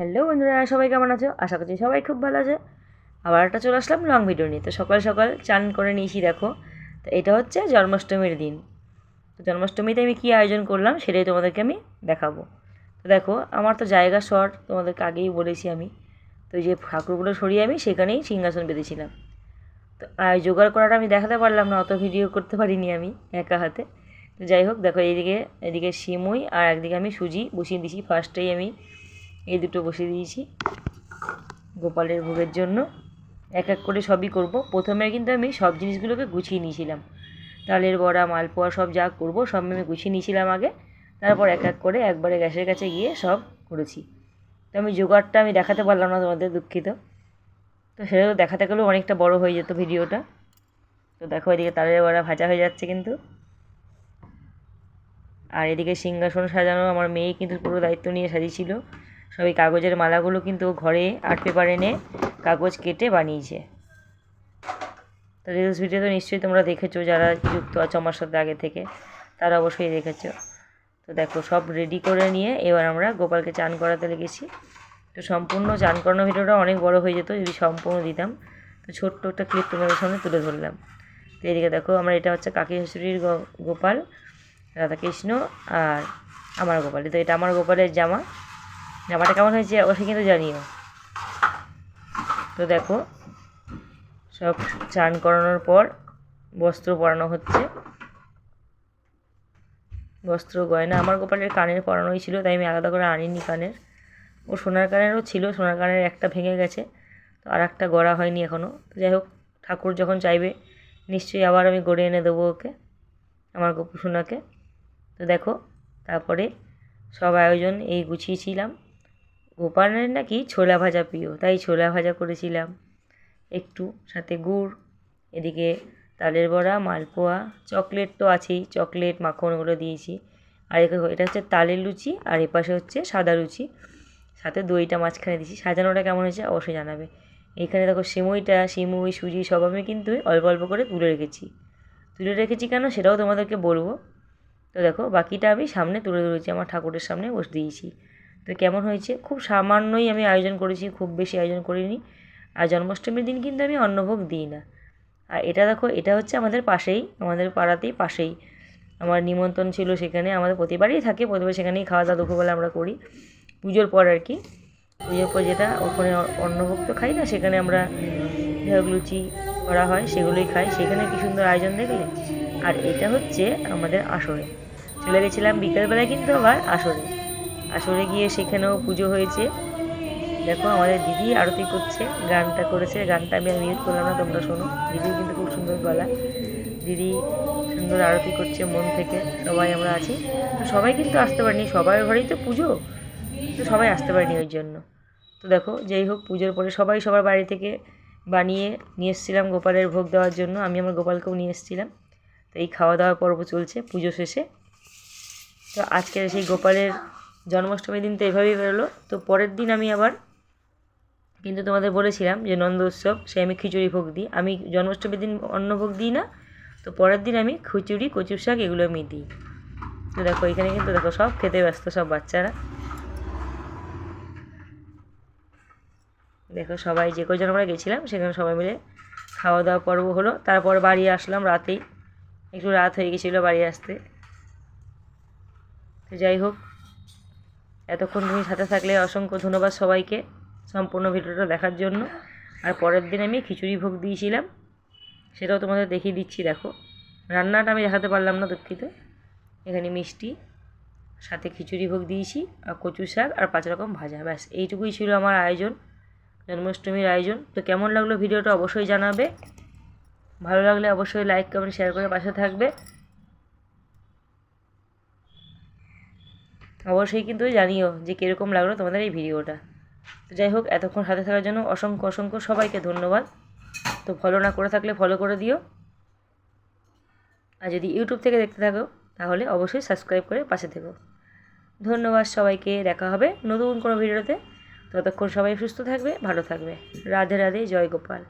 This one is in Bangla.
হ্যালো বন্ধুরা, সবাই কেমন আছো? আশা করছি সবাই খুব ভালো আছে। আবার একটা চলে আসলাম লং ভিডিও নিয়ে। তো সকাল সকাল চান করে নিয়েছি, দেখো। তো এটা হচ্ছে জন্মাষ্টমীর দিন। তো জন্মাষ্টমীতে আমি কী আয়োজন করলাম সেটাই তোমাদেরকে আমি দেখাবো। তো দেখো, আমার তো জায়গা শর্ট তোমাদেরকে আগেই বলেছি আমি। তো যে ঠাকুরগুলো সরিয়ে আমি সেখানেই সিংহাসন বেঁধেছিলাম। তো জোগাড় করাটা আমি দেখাতে পারলাম না, অত ভিডিও করতে পারিনি আমি একা হাতে। তো যাই হোক, দেখো এইদিকে, এদিকে সিমুই আর একদিকে আমি সুজি বসিয়ে দিয়েছি। ফার্স্টেই আমি এই দুটো বসিয়ে দিয়েছি গোপালের ভোগের জন্য। এক এক করে সবই করব। প্রথমে কিন্তু আমি সব জিনিসগুলোকে গুছিয়ে নিয়েছিলাম। তালের বড়া, মালপোয়া, সব যা করব, সব আমি গুছিয়ে নিয়েছিলাম আগে। তারপর এক এক করে একবারে গ্যাসের কাছে গিয়ে সব করেছি। তো আমি জোগাড়টা আমি দেখাতে পারলাম না তোমাদের দুঃখিত। তো সেটা তো দেখাতে গেলেও অনেকটা বড় হয়ে যেত ভিডিওটা। তো দেখো এদিকে তালের বড়া ভাজা হয়ে যাচ্ছে কিন্তু। আর এদিকে সিংহাসন সাজানো আমার মেয়ে কিন্তু পুরো দায়িত্ব নিয়ে সাজিয়েছিল। সব এই কাগজের মালাগুলো কিন্তু ঘরে আর্ট পেপার এনে কাগজ কেটে বানিয়েছে। তো রিলস ভিডিও তো নিশ্চয়ই তোমরা দেখেছ, যারা যুক্ত আছো আমার সাথে আগে থেকে, তারা অবশ্যই দেখেছ। তো দেখো, সব রেডি করে নিয়ে এবার আমরা গোপালকে চান করাতে লেগেছি। তো সম্পূর্ণ চান করানো ভিডিওটা অনেক বড় হয়ে যেত, যদি সম্পূর্ণ দিতাম। তো ছোট্ট একটা ক্লিপ তোমাদের সামনে তুলে ধরলাম। তো এদিকে দেখো, আমরা এটা হচ্ছে কাকি শাশুড়ির গোপাল, রাধাকৃষ্ণ আর আমার গোপাল। তো এটা আমার গোপালের জামা। জামাটা কেমন হয়েছে অবশ্যই কিন্তু জানিও। তো দেখো, সব চান করানোর পর বস্ত্র পরানো হচ্ছে। বস্ত্র, গয়না আমার গোপালের কানের পরানোই ছিল, তাই আমি আলাদা করে আনিনি কানের। ও সোনার কানেরও ছিল, সোনার কানের একটা ভেঙে গেছে, তো আর একটা গড়া হয়নি এখনও যাই হোক, ঠাকুর যখন চাইবে, নিশ্চয়ই আবার আমি গড়ে এনে দেবো ওকে, আমার গোপু সোনাকে। তো দেখো, তারপরে সব আয়োজন এই গুছিয়েছিলাম। গোপালের নাকি ছোলা ভাজা প্রিয়, তাই ছোলা ভাজা করেছিলাম। একটু, সাথে গুড়, এদিকে তালের বড়া, মালপোয়া, চকলেট তো আছেই, চকলেট মাখন ওগুলো দিয়েছি। আর এখানে- এটা হচ্ছে তালের লুচি, আর এপাশে হচ্ছে সাদা লুচি। সাথে দইটা মাঝখানে দিয়েছি। সাজানোটা কেমন হয়েছে অবশ্যই জানাবে। এইখানে দেখো সিমুইটা, সিমুই, সুজি, সব আমি কিন্তু অল্প অল্প করে তুলে রেখেছি। তুলে রেখেছি কেন সেটাও তোমাদেরকে বলব। তো দেখো, বাকিটা আমি সামনে তুলে ধরেছি, আমার ঠাকুরের সামনে বসে দিয়েছি। তো কেমন হয়েছে? খুব সামান্যই আমি আয়োজন করেছি, খুব বেশি আয়োজন করিনি। আর জন্মাষ্টমীর দিন কিন্তু আমি অন্নভোগ দিই না। আর এটা দেখো, এটা হচ্ছে আমাদের পাশেই, আমাদের পাড়াতেই পাশেই। আমার নিমন্ত্রণ ছিল সেখানে, আমাদের প্রতিবারই থাকে, প্রতিবার সেখানেই খাওয়া দাওয়া দুপুরবেলা আমরা করি। পুজোর পর আর কি। পুজোর পর যেটা, ওখানে অন্নভোগ তো খাই না, সেখানে আমরা লুচি করা হয়, সেগুলোই খাই। সেখানে কি সুন্দর আয়োজন দেখলে? আর এটা হচ্ছে আমাদের আসরে। চলে গেছিলাম বিকেলবেলায় কিন্তু আবার আসরে। আসরে গিয়ে সেখানেও পুজো হয়েছে। দেখো আমাদের দিদি আরতি করছে, গানটা করেছে। গানটা আমি মিউট করলাম না, তোমরা শোনো। দিদির কিন্তু খুব সুন্দর গলা। দিদি সুন্দর আরতি করছে মন থেকে, সবাই আমরা আছি। তো সবাই কিন্তু আসতে পারিনি, সবার ঘরেই তো পুজো। তো সবাই আসতে পারেনি ওই জন্য। তো দেখো, যেই হোক, পুজোর পরে সবাই সবার বাড়ি থেকে বানিয়ে নিয়ে এসেছিলাম গোপালের ভোগ দেওয়ার জন্য। আমি আমার গোপালকেও নিয়ে এসেছিলাম। তো এই খাওয়া দাওয়ার পর্ব চলছে, পুজো শেষে। তো আজকের সেই গোপালের জন্মাষ্টমীর দিন তো এভাবেই বেরোলো। তো পরের দিন আমি আবার কিন্তু তোমাদের বলেছিলাম যে নন্দ উৎসব, সে আমি খিচুড়ি ভোগ দিই। আমি জন্মাষ্টমীর দিন অন্ন ভোগ দিই না। তো পরের দিন আমি খিচুড়ি, কচুর শাক এগুলো আমি দিই। তো দেখো এখানে কিন্তু দেখো সব খেতে ব্যস্ত সব বাচ্চারা। দেখো সবাই যে কজন আমরা গেছিলাম, সেখানে সবাই মিলে খাওয়া দাওয়া পর্ব হলো। তারপর বাড়ি আসলাম রাতেই। একটু রাত হয়ে গেছিল বাড়ি আসতে। তো যাই হোক এতক্ষণ তুমি সাথে থাকলে অসংখ্য ধন্যবাদ সবাইকে সম্পূর্ণ ভিডিওটা দেখার জন্য। আর পরের দিন আমি খিচুড়ি ভোগ দিয়েছিলাম, সেটাও তোমাদের দেখিয়ে দিচ্ছি, দেখো। রান্নাটা আমি দেখাতে পারলাম না দুঃখিত। এখানে মিষ্টি, সাথে খিচুড়ি ভোগ দিয়েছি, আর কচু শাক, আর পাঁচ রকম ভাজা। ব্যাস, এইটুকুই ছিল আমার আয়োজন, জন্মাষ্টমীর আয়োজন। তো কেমন লাগল ভিডিওটা অবশ্যই জানাবে। ভালো লাগলে অবশ্যই লাইক কমেন্ট শেয়ার করে পাশে থাকবে। অবশ্যই কিন্তু জানিও যে কীরকম লাগল তোমাদের এই ভিডিওটা। তো যাই হোক, এতক্ষণ সাথে থাকার জন্য অসংখ্য অসংখ্য সবাইকে ধন্যবাদ। তো ফলো না করে থাকলে ফলো করে দিও। আর যদি ইউটিউব থেকে দেখতে থাকো, তাহলে অবশ্যই সাবস্ক্রাইব করে পাশে থেকো। ধন্যবাদ সবাইকে, দেখা হবে নতুন কোনো ভিডিওতে। ততক্ষণ সবাই সুস্থ থাকবে, ভালো থাকবে। রাধে রাধে, জয় গোপাল।